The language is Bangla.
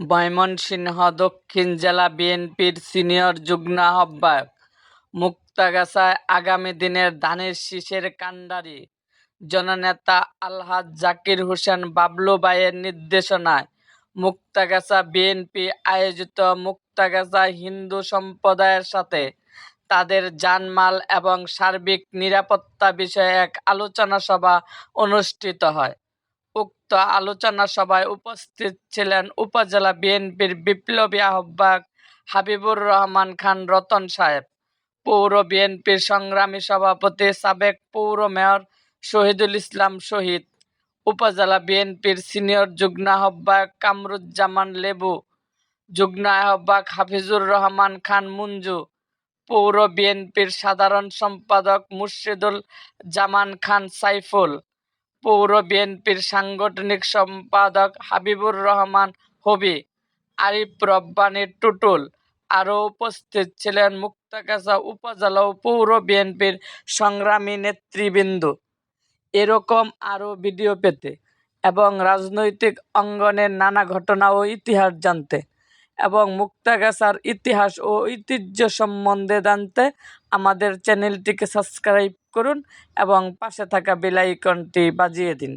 ময়মনসিংহ দক্ষিণ জেলা বিএনপির সিনিয়র যুগ্ম আহ্বায়ক মুক্তাগাছায় আগামী দিনের ধানের শীষের কাণ্ডারি জননেতা আলহাজ জাকির হোসেন বাবলু ভাইয়ের নির্দেশনায় মুক্তাগাছা বিএনপি আয়োজিত মুক্তাগাছা হিন্দু সম্প্রদায়ের সাথে তাদের জানমাল এবং সার্বিক নিরাপত্তা বিষয়ে এক আলোচনা সভা অনুষ্ঠিত হয়। উক্ত আলোচনা সভায় উপস্থিত ছিলেন উপজেলা বিএনপির বিপ্লবী আহ্বায়ক হাবিবুর রহমান খান রতন সাহেব, পৌর বিএনপির সংগ্রামী সভাপতি সাবেক পৌর মেয়র শহীদুল ইসলাম শহীদ, উপজেলা বিএনপির সিনিয়র যুগ্ম আহ্বায়ক কামরুজ্জামান লেবু, যুগ্ম আহ্বায়ক হাফিজুর রহমান খান মঞ্জু, পৌর বিএনপির সাধারণ সম্পাদক মুর্শিদুল জামান খান সাইফুল পৌর বিএনপির সাংগঠনিক সম্পাদক হাবিবুর রহমান, হবি আরিফ রব্বানী টুটুল আরও উপস্থিত ছিলেন মুক্তাগাছা উপজেলা পৌর বিএনপির সংগ্রামী নেতৃবৃন্দ। এরকম আরও ভিডিও পেতে এবং রাজনৈতিক অঙ্গনের নানা ঘটনা ও ইতিহাস জানতে এবং মুক্তাগাছার ইতিহাস ও ঐতিহ্য সম্বন্ধে জানতে আমাদের চ্যানেলটিকে সাবস্ক্রাইব করুন এবং পাশে থাকা বেল আইকনটি বাজিয়ে দিন।